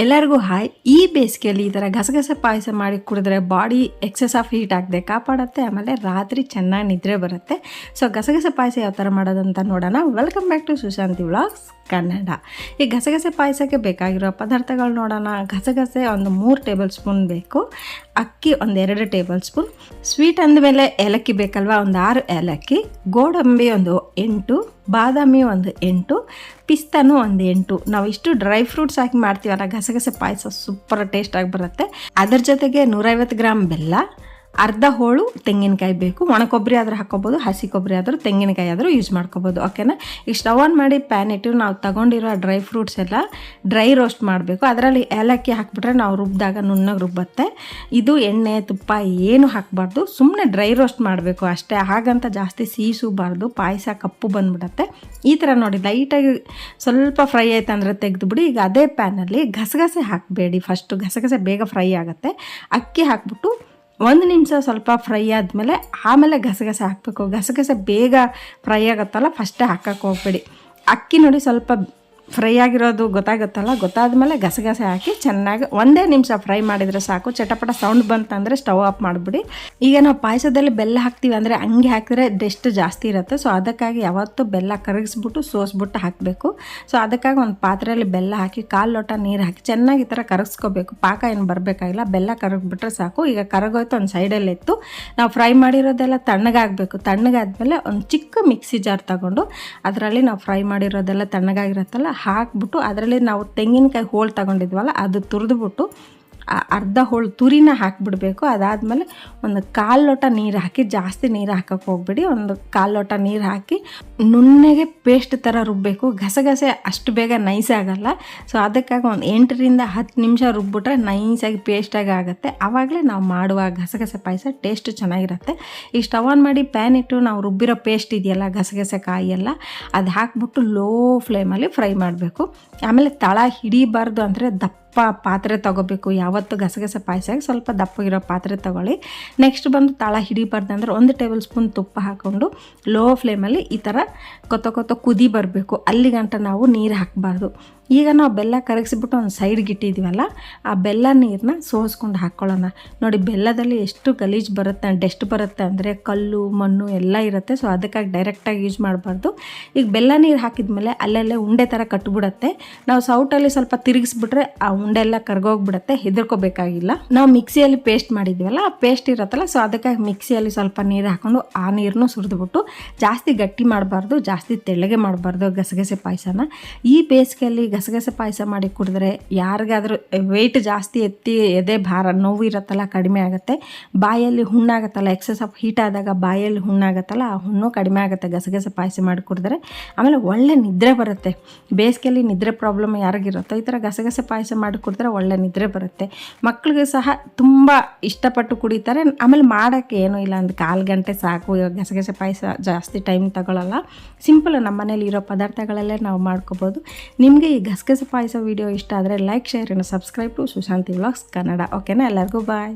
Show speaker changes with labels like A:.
A: ಎಲ್ಲರಿಗೂ ಹಾಯ್. ಈ ಬೇಸಿಗೆಯಲ್ಲಿ ಈ ಥರ ಗಸಗಸೆ ಪಾಯಸ ಮಾಡಿ ಕುಡಿದ್ರೆ ಬಾಡಿ ಎಕ್ಸೆಸ್ ಆಫ್ ಹೀಟ್ ಆಗದೆ ಕಾಪಾಡುತ್ತೆ, ಆಮೇಲೆ ರಾತ್ರಿ ಚೆನ್ನಾಗಿ ನಿದ್ರೆ ಬರುತ್ತೆ. ಸೊ ಗಸಗಸೆ ಪಾಯಸ ಯಾವ ಥರ ಮಾಡೋದಂತ ನೋಡೋಣ. Welcome back to Sushanti vlogs Kannada ಈ ಗಸಗಸೆ ಪಾಯಸಕ್ಕೆ ಬೇಕಾಗಿರೋ ಪದಾರ್ಥಗಳು ನೋಡೋಣ. ಗಸಗಸೆ ಒಂದು ಮೂರು ಟೇಬಲ್ ಸ್ಪೂನ್ ಬೇಕು. ಅಕ್ಕಿ ಒಂದು ಎರಡು ಟೇಬಲ್ ಸ್ಪೂನ್. ಸ್ವೀಟ್ ಅಂದಮೇಲೆ ಏಲಕ್ಕಿ ಬೇಕಲ್ವಾ? ಒಂದು ಆರು ಏಲಕ್ಕಿ. ಗೋಡಂಬಿ ಒಂದು ಎಂಟು. ಬಾದಾಮಿ ಒಂದು ಎಂಟು, ಪಿಸ್ತಾನು ಒಂದು ಎಂಟು. ನಾವು ಇಷ್ಟು ಡ್ರೈ ಫ್ರೂಟ್ಸ್ ಹಾಕಿ ಮಾಡ್ತೀವಲ್ಲ ಗಸಗಸೆ ಪಾಯಸ ಸೂಪರ್ ಟೇಸ್ಟಾಗಿ ಬರುತ್ತೆ. ಅದರ ಜೊತೆಗೆ ನೂರೈವತ್ತು ಗ್ರಾಮ್ ಬೆಲ್ಲ ಅರ್ಧ ಹೋಳು ತೆಂಗಿನಕಾಯಿ ಬೇಕು. ಒಣ ಕೊಬ್ಬರಿ ಆದರೂ ಹಾಕೋಬೋದು, ಹಸಿ ಕೊಬ್ಬರಿ ಆದರೂ ತೆಂಗಿನಕಾಯಿ ಆದರೂ ಯೂಸ್ ಮಾಡ್ಕೋಬೋದು. ಓಕೆನಾ ಈಗ ಸ್ಟವ್ ಆನ್ ಮಾಡಿ ಪ್ಯಾನ್ ಇಟ್ಟು ನಾವು ತಗೊಂಡಿರೋ ಡ್ರೈ ಫ್ರೂಟ್ಸ್ ಎಲ್ಲ ಡ್ರೈ ರೋಸ್ಟ್ ಮಾಡಬೇಕು. ಅದರಲ್ಲಿ ಏಲಕ್ಕಿ ಹಾಕ್ಬಿಟ್ರೆ ನಾವು ರುಬ್ಬಿದಾಗ ನುಣ್ಣಗೆ ರುಬ್ಬತ್ತೆ. ಇದು ಎಣ್ಣೆ, ತುಪ್ಪ ಏನು ಹಾಕಬಾರ್ದು. ಸುಮ್ಮನೆ ಡ್ರೈ ರೋಸ್ಟ್ ಮಾಡಬೇಕು ಅಷ್ಟೇ. ಹಾಗಂತ ಜಾಸ್ತಿ ಸೀಸೂಬಾರ್ದು. ಪಾಯಸ ಕಪ್ಪು ಬಂದ್ಬಿಡತ್ತೆ. ಈ ಥರ ನೋಡಿ ಲೈಟಾಗಿ ಸ್ವಲ್ಪ ಫ್ರೈ ಆಯ್ತು ಅಂದರೆ ತೆಗೆದುಬಿಡಿ. ಈಗ ಅದೇ ಪ್ಯಾನಲ್ಲಿ ಗಸಗಸೆ ಹಾಕಬೇಡಿ. ಫಸ್ಟು ಗಸಗಸೆ ಬೇಗ ಫ್ರೈ ಆಗುತ್ತೆ. ಅಕ್ಕಿ ಹಾಕ್ಬಿಟ್ಟು ಒಂದು ನಿಮಿಷ ಸ್ವಲ್ಪ ಫ್ರೈ ಆದಮೇಲೆ ಆಮೇಲೆ ಗಸಗಸೆ ಹಾಕಬೇಕು. ಗಸಗಸೆ ಬೇಗ ಫ್ರೈ ಆಗುತ್ತಲ್ಲ ಫಸ್ಟೇ ಹಾಕಕ್ಕೆ ಹೋಗ್ಬೇಡಿ. ಅಕ್ಕಿ ನೋಡಿ ಸ್ವಲ್ಪ ಫ್ರೈ ಆಗಿರೋದು ಗೊತ್ತಾಗುತ್ತಲ್ಲ? ಗೊತ್ತಾದಮೇಲೆ ಗಸಗಸೆ ಹಾಕಿ ಚೆನ್ನಾಗಿ ಒಂದೇ ನಿಮಿಷ ಫ್ರೈ ಮಾಡಿದರೆ ಸಾಕು. ಚಟಪಟ ಸೌಂಡ್ ಬಂತಂದರೆ ಸ್ಟವ್ ಆಫ್ ಮಾಡಿಬಿಡಿ. ಈಗ ನಾವು ಪಾಯಸದಲ್ಲಿ ಬೆಲ್ಲ ಹಾಕ್ತೀವಿ ಅಂದರೆ ಹಂಗೆ ಹಾಕಿದ್ರೆ ಡೆಸ್ಟ್ ಜಾಸ್ತಿ ಇರುತ್ತೆ. ಸೊ ಅದಕ್ಕಾಗಿ ಯಾವತ್ತೂ ಬೆಲ್ಲ ಕರಗಿಸ್ಬಿಟ್ಟು, ಸೋಸ್ಬಿಟ್ಟು ಹಾಕಬೇಕು. ಸೊ ಅದಕ್ಕಾಗಿ ಒಂದು ಪಾತ್ರೆಯಲ್ಲಿ ಬೆಲ್ಲ ಹಾಕಿ, ಕಾಲು ಲೋಟ ನೀರು ಹಾಕಿ ಚೆನ್ನಾಗಿ ಈ ಥರ ಕರಗಿಸ್ಕೋಬೇಕು. ಪಾಕ ಏನು ಬರಬೇಕಾಗಿಲ್ಲ. ಬೆಲ್ಲ ಕರಗ್ಬಿಟ್ರೆ ಸಾಕು. ಈಗ ಕರಗೋಯ್ತು, ಒಂದು ಸೈಡಲ್ಲಿ ಇತ್ತು ನಾವು ಫ್ರೈ ಮಾಡಿರೋದೆಲ್ಲ ತಣ್ಣಗಾಗಬೇಕು. ತಣ್ಣಗಾದ್ಮೇಲೆ ಒಂದು ಚಿಕ್ಕ ಮಿಕ್ಸಿ ಜಾರ್ ತಗೊಂಡು, ಅದರಲ್ಲಿ ನಾವು ಫ್ರೈ ಮಾಡಿರೋದೆಲ್ಲ ತಣ್ಣಗಾಗಿರುತ್ತಲ್ಲ ಹಾಕ್ಬಿಟ್ಟು ಅದರಲ್ಲಿ ನಾವು ತೆಂಗಿನಕಾಯಿ ಹೋಳು ತಗೊಂಡಿದ್ವಲ್ಲ ಅದು ತುರಿದ್ಬಿಟ್ಟು ಅರ್ಧ ಹೋಳು ತುರಿನ ಹಾಕಿಬಿಡಬೇಕು. ಅದಾದಮೇಲೆ ಒಂದು ಕಾಲು ಲೋಟ ನೀರು ಹಾಕಿ, ಜಾಸ್ತಿ ನೀರು ಹಾಕಕ್ಕೆ ಹೋಗ್ಬಿಡಿ. ಒಂದು ಕಾಲು ಲೋಟ ನೀರು ಹಾಕಿ ನುಣ್ಣಗೆ ಪೇಸ್ಟ್ ಥರ ರುಬ್ಬಬೇಕು ಗಸಗಸೆ ಅಷ್ಟು ಬೇಗ ನೈಸ್ ಆಗಲ್ಲ. ಸೊ ಅದಕ್ಕಾಗಿ ಒಂದು ಎಂಟರಿಂದ ಹತ್ತು ನಿಮಿಷ ರುಬ್ಬಿಟ್ರೆ ನೈಸಾಗಿ ಪೇಸ್ಟಾಗಿ ಆಗುತ್ತೆ. ಆವಾಗಲೇ ನಾವು ಮಾಡುವ ಗಸಗಸೆ ಪಾಯಸ ಟೇಸ್ಟ್ ಚೆನ್ನಾಗಿರುತ್ತೆ. ಈ ಸ್ಟವ್ ಆನ್ ಮಾಡಿ ಪ್ಯಾನ್ ಇಟ್ಟು ನಾವು ರುಬ್ಬಿರೋ ಪೇಸ್ಟ್ ಇದೆಯಲ್ಲ, ಗಸಗಸೆ ಕಾಯಿ ಎಲ್ಲ, ಅದು ಹಾಕ್ಬಿಟ್ಟು ಲೋ ಫ್ಲೇಮಲ್ಲಿ ಫ್ರೈ ಮಾಡಬೇಕು. ಆಮೇಲೆ ತಳ ಹಿಡಿಬಾರ್ದು ಅಂದರೆ ದಪ್ಪ ಪಾತ್ರೆ ತಗೋಬೇಕು. ಯಾವತ್ತು ಗಸಗಸೆ ಪಾಯಸಕ್ಕೆ ಸ್ವಲ್ಪ ದಪ್ಪಗಿರೋ ಪಾತ್ರೆ ತಗೊಳ್ಳಿ. ನೆಕ್ಸ್ಟ್ ಬಂದು ತಳ ಹಿಡಿಬಾರ್ದು ಅಂದರೆ ಒಂದು ಟೇಬಲ್ ಸ್ಪೂನ್ ತುಪ್ಪ ಹಾಕ್ಕೊಂಡು ಲೋ ಫ್ಲೇಮಲ್ಲಿ ಈ ಥರ ಕೊತ್ತ ಕೊತ್ತ ಕುದಿ ಬರಬೇಕು. ಅಲ್ಲಿಗಂಟ ನಾವು ನೀರು ಹಾಕಬಾರ್ದು. ಈಗ ನಾವು ಬೆಲ್ಲ ಕರಗಿಸಿಬಿಟ್ಟು ಒಂದು ಸೈಡ್ಗೆ ಇಟ್ಟಿದ್ದೀವಲ್ಲ, ಆ ಬೆಲ್ಲ ನೀರನ್ನ ಸೋಸ್ಕೊಂಡು ಹಾಕ್ಕೊಳ್ಳೋಣ ನೋಡಿ, ಬೆಲ್ಲದಲ್ಲಿ ಎಷ್ಟು ಗಲೀಜು ಬರುತ್ತೆ ಡೆಸ್ಟ್ ಬರುತ್ತೆ ಅಂದರೆ ಕಲ್ಲು, ಮಣ್ಣು ಎಲ್ಲ ಇರುತ್ತೆ. ಸೊ ಅದಕ್ಕಾಗಿ ಡೈರೆಕ್ಟಾಗಿ ಯೂಸ್ ಮಾಡಬಾರ್ದು. ಈಗ ಬೆಲ್ಲ ನೀರು ಹಾಕಿದ ಮೇಲೆ ಅಲ್ಲಲ್ಲೇ ಉಂಡೆ ಥರ ಕಟ್ಬಿಡತ್ತೆ. ನಾವು ಸೌಟಲ್ಲಿ ಸ್ವಲ್ಪ ತಿರುಗಿಸ್ಬಿಟ್ರೆ ಆ ಉಂಡೆ ಎಲ್ಲ ಕರ್ಗೋಗ್ಬಿಡತ್ತೆ, ಹೆದರ್ಕೋಬೇಕಾಗಿಲ್ಲ. ನಾವು ಮಿಕ್ಸಿಯಲ್ಲಿ ಪೇಸ್ಟ್ ಮಾಡಿದ್ವಲ್ಲ, ಆ ಪೇಸ್ಟ್ ಇರುತ್ತಲ್ಲ ಸೊ ಅದಕ್ಕಾಗಿ ಮಿಕ್ಸಿಯಲ್ಲಿ ಸ್ವಲ್ಪ ನೀರು ಹಾಕೊಂಡು ಆ ನೀರನ್ನು ಸುರಿದ್ಬಿಟ್ಟು ಜಾಸ್ತಿ ಗಟ್ಟಿ ಮಾಡಬಾರ್ದು, ಜಾಸ್ತಿ ತೆಳ್ಳಗೆ ಮಾಡಬಾರ್ದು ಗಸಗಸೆ ಪಾಯಸನ. ಈ ಬೇಸಿಗೆಯಲ್ಲಿ ಗಸಗಸೆ ಪಾಯಸ ಮಾಡಿ ಕುಡಿದ್ರೆ ಯಾರಿಗಾದರೂ ವೆಯ್ಟ್ ಜಾಸ್ತಿ ಎತ್ತಿ ಎದೆ ಭಾರ ನೋವು ಇರುತ್ತಲ್ಲ, ಕಡಿಮೆ ಆಗುತ್ತೆ. ಬಾಯಲ್ಲಿ ಹುಣ್ಣಾಗತ್ತಲ್ಲ ಎಕ್ಸಸ್ ಆಫ್ ಹೀಟ್ ಆದಾಗ ಬಾಯಲ್ಲಿ ಹುಣ್ಣಾಗತ್ತಲ್ಲ, ಆ ಹುಣ್ಣು ಕಡಿಮೆ ಆಗುತ್ತೆ ಗಸಗಸೆ ಪಾಯಸ ಮಾಡಿ ಕುಡಿದ್ರೆ. ಆಮೇಲೆ ಒಳ್ಳೆ ನಿದ್ರೆ ಬರುತ್ತೆ. ಬೇಸಿಗೆಯಲ್ಲಿ ನಿದ್ರೆ ಪ್ರಾಬ್ಲಮ್ ಯಾರಿಗಿರುತ್ತೋ ಈ ಥರ ಗಸಗಸೆ ಪಾಯಸ ಮಾಡಿ ಕುಡಿದ್ರೆ ಒಳ್ಳೆ ನಿದ್ರೆ ಬರುತ್ತೆ. ಮಕ್ಕಳಿಗೆ ಸಹ ತುಂಬ ಇಷ್ಟಪಟ್ಟು ಕುಡಿತಾರೆ. ಆಮೇಲೆ ಮಾಡೋಕ್ಕೆ ಏನೂ ಇಲ್ಲ ಅಂದ್ರೆ ಕಾಲು ಗಂಟೆ ಸಾಕು ಗಸಗಸೆ ಪಾಯಸ ಜಾಸ್ತಿ ಟೈಮ್ ತಗೊಳ್ಳಲ್ಲ ಸಿಂಪಲ್ ನಮ್ಮ ಮನೇಲಿ ಇರೋ ಪದಾರ್ಥಗಳಲ್ಲೇ ನಾವು ಮಾಡ್ಕೋಬೋದು. ನಿಮಗೆ ಈ ಗಸಗಸೆ ಪಾಯಸ ವಿಡಿಯೋ ಇಷ್ಟ ಆದರೆ like, share and subscribe to Sushanti vlogs Kannada. ಓಕೆನಾ ಎಲ್ಲರಿಗೂ ಬಾಯ್